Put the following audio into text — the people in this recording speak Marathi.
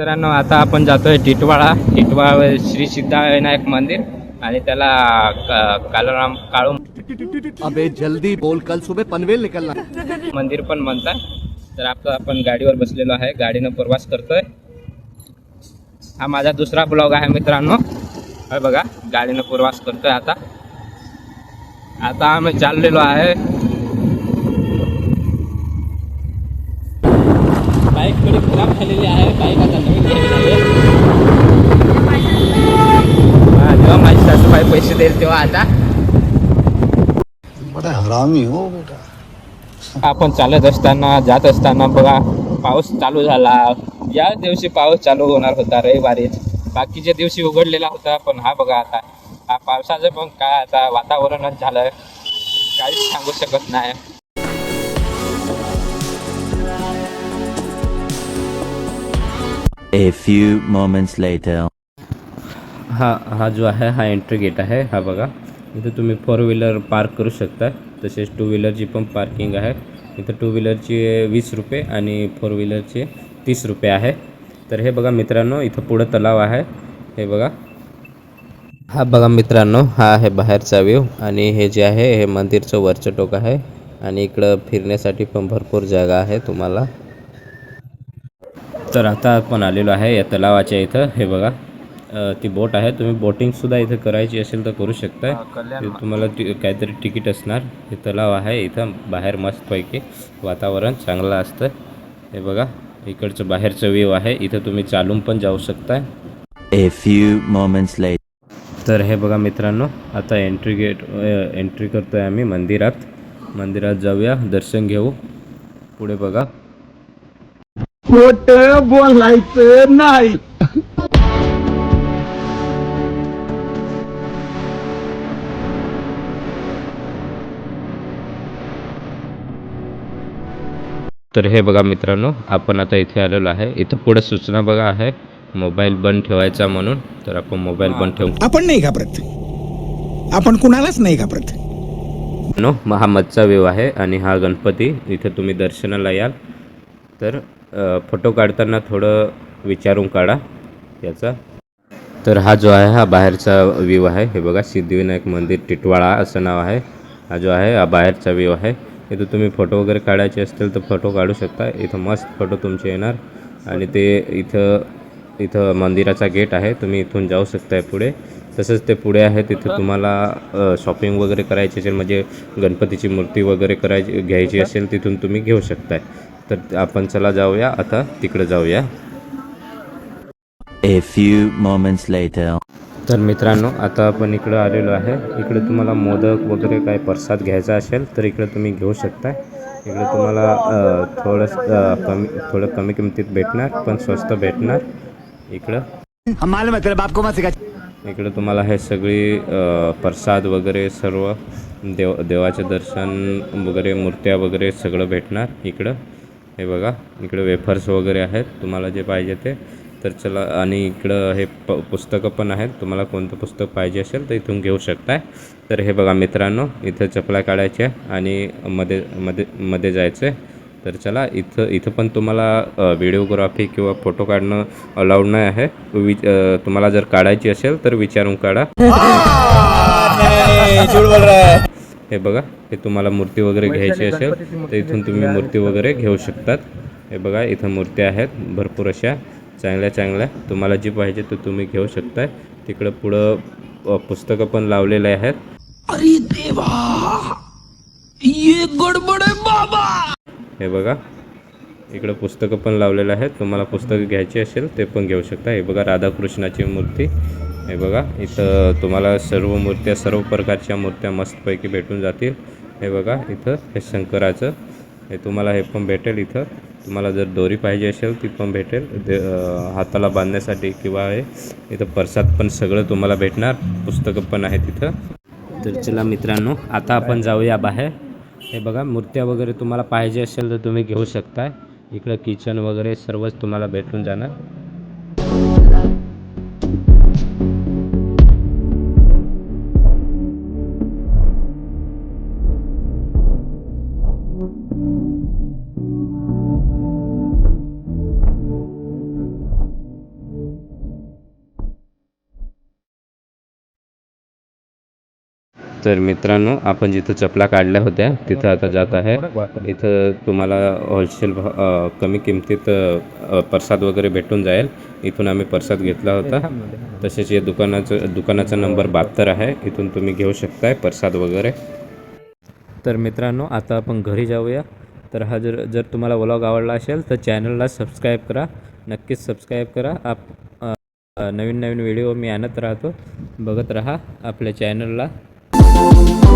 मित्रांनो आता आपण जातोय टिटवाळा. टिटवाळा श्री सिद्धाविनायक मंदिर आणि त्याला कालराम काळू अबे जल्दी बोल. कल सुबह पनवेल निकलना मंदिर पण म्हणतात. तर आपलं आपण गाडीवर बसलेलो आहे. गाडीनं प्रवास करतोय. हा माझा दुसरा ब्लॉग आहे मित्रांनो. हे बघा गाडीनं प्रवास करतोय आता. आता आम्ही चाललेलो आहे बाईक थोडी खराब झालेली आहे बाईक आता नवीन घ्यावी लागेल हा, जेव्हा माझी सासूबाई आता. बड़ा हरामी हो बेटा. आपण चालत असताना जात असताना बघा पाऊस चालू झाला. या दिवशी पाऊस चालू होणार होता रविवारीच बाकीच्या दिवशी उघडलेला होता पण हा बघा आता. हा पावसाचं पण काय आता वातावरणच झालं. काहीच सांगू शकत नाही. A few moments later. हा हा जो आहे हा एंट्री गेट आहे हा बघा. इथं तुम्ही फोर व्हीलर पार्क करू शकता. तसेच टू व्हीलरची पण पार्किंग आहे. इथं टू व्हीलरची वीस रुपये आणि फोर व्हीलरचे तीस रुपये आहे. तर हे बघा मित्रांनो इथं पुढं तलाव आहे. हे बघा. हा बघा मित्रांनो हा आहे बाहेरचा व्ह्यू आणि हे जे आहे हे मंदिरचं वरचं टोक आहे. आणि इकडं फिरण्यासाठी पण भरपूर जागा आहे तुम्हाला. तर आता आपण आलेलो आहे या तलावाच्या इथं. हे बघा. ती बोट आहे. तुम्ही बोटिंगसुद्धा इथं करायची असेल तर करू शकताय ते तुम्हाला ति काहीतरी तिकीट असणार. हे तलाव आहे इथं. बाहेर मस्तपैकी वातावरण चांगलं असतं. हे बघा इकडचं बाहेरचं व्ह्यू आहे. इथं तुम्ही चालून पण जाऊ शकताय A few moments later. तर हे बघा मित्रांनो आता एंट्री गेट एंट्री करतोय आम्ही मंदिरात. मंदिरात जाऊया दर्शन घेऊ. पुढे बघा. खोट बोलायचं नाही. तर हे बघा मित्रांनो आपण आता इथे आलेलो आहे. इथं पुढे सूचना बघा आहे मोबाईल बंद ठेवायचा म्हणून. तर आपण मोबाईल बंद ठेवू. आपण नाही घाबरत. आपण कुणालाच नाही घाबरत. नो हा मच्छा वेव आहे आणि हा गणपती. इथं तुम्ही दर्शनाला याल. तर फोटो काढताना थोडं विचारून काढा याचा. तर हा जो आहे हा बाहेरचा व्ह्यू आहे. हे बघा सिद्धिविनायक मंदिर टिटवाळा असं नाव आहे. हा जो आहे हा बाहेरचा व्ह्यू आहे. इथं तुम्ही फोटो वगैरे काढायचे असतील तर फोटो काढू शकता. इथं मस्त फोटो तुमचे येणार. आणि ते इथं इथं मंदिराचा गेट आहे. तुम्ही इथून जाऊ शकताय पुढे. तसंच ते पुढे आहे. तिथे तुम्हाला शॉपिंग वगैरे करायची असेल म्हणजे गणपतीची मूर्ती वगैरे करायची घ्यायची असेल तिथून तुम्ही घेऊ शकताय. तर आपण चला जाऊया. आता तिकडे जाऊया. A few moments later. तर मित्रांनो आता आपण इकडं आलेलो आहे. इकडे तुम्हाला मोदक वगैरे काय प्रसाद घ्यायचा असेल तर इकडे तुम्ही घेऊ शकता इकडे तुम्हाला अ, थोडं कमी थोडं कमी किमतीत भेटणार पण स्वस्त भेटणार. इकडं. हम इकडे तुम्हाला हे सगळी प्रसाद वगैरे सर्व देव देवाचे दर्शन वगैरे मूर्त्या वगैरे सगळं भेटणार इकडं. हे बघा इकडे वेफर्स वगैरे आहेत. तुम्हाला जे पाहिजे ते तर चला आणि इकडं हे प पुस्तकं पण आहेत. तुम्हाला कोणतं पुस्तक पाहिजे असेल तर इथून घेऊ शकताय. तर हे बघा मित्रांनो इथं चपला काढायच्या आणि मध्ये मध्ये मध्ये जायचं. आहे तर चला इथं इथं पण तुम्हाला व्हिडिओग्राफी किंवा फोटो काढणं अलाउड नाही आहे. वि तुम्हाला जर काढायची असेल तर विचारून काढा. हे बघा हे तुम्हाला मूर्ती वगैरे घ्यायची असेल तर इथून तुम्ही मूर्ती वगैरे घेऊ शकतात. हे बघा इथं मूर्त्या आहेत भरपूर अशा. चांगल्या चांगल्या तुम्हाला जी पाहिजे तर तुम्ही घेऊ शकताय. तिकडं पुढं पुस्तकं पण लावलेले आहेत. अरे देवा! ये गडबड बाबा! हे बघा इकडं पुस्तकं पण लावलेलं आहेत. तुम्हाला पुस्तकं घ्यायची असेल ते पण घेऊ शकता हे बघा राधाकृष्णाची मूर्ती. हे बघा इथं तुम्हाला सर्व मूर्त्या सर्व प्रकारच्या मूर्त्या मस्तपैकी भेटून जातील. हे बघा इथं हे शंकराचं. हे तुम्हाला हे पण भेटेल इथं. तुम्हाला जर दोरी पाहिजे असेल ती पण भेटेल. दे हाताला बांधण्यासाठी किंवा हे इथं प्रसाद पण सगळं तुम्हाला भेटणार. पुस्तकं पण आहेत तिथं तर चला मित्रांनो आता आपण जाऊया बाहेर. हे बघा मूर्त्या वगैरे तुम्हाला पाहिजे असेल तर तुम्ही घेऊ शकताय. इकडं किचन वगैरे सर्वच तुम्हाला भेटून जाणार. तर मित्रांनो आपण जिथं चपला काढल्या होत्या तिथं आता जात आहे. इथं तुम्हाला होलसेल कमी किमतीत प्रसाद वगैरे भेटून जाईल. इथून आम्ही प्रसाद घेतला होता. तसेच या दुकानाचं दुकानाचा नंबर बहात्तर आहे. इथून तुम्ही घेऊ शकताय प्रसाद वगैरे. तर मित्रांनो आता आपण घरी जाऊया. तर हा जर जर तुम्हाला व्लॉग आवडला असेल तर चॅनलला सबस्क्राईब करा. नक्कीच सबस्क्राईब करा. आप नवीन नवीन व्हिडिओ मी आणत राहतो. बघत राहा आपल्या चॅनलला. Música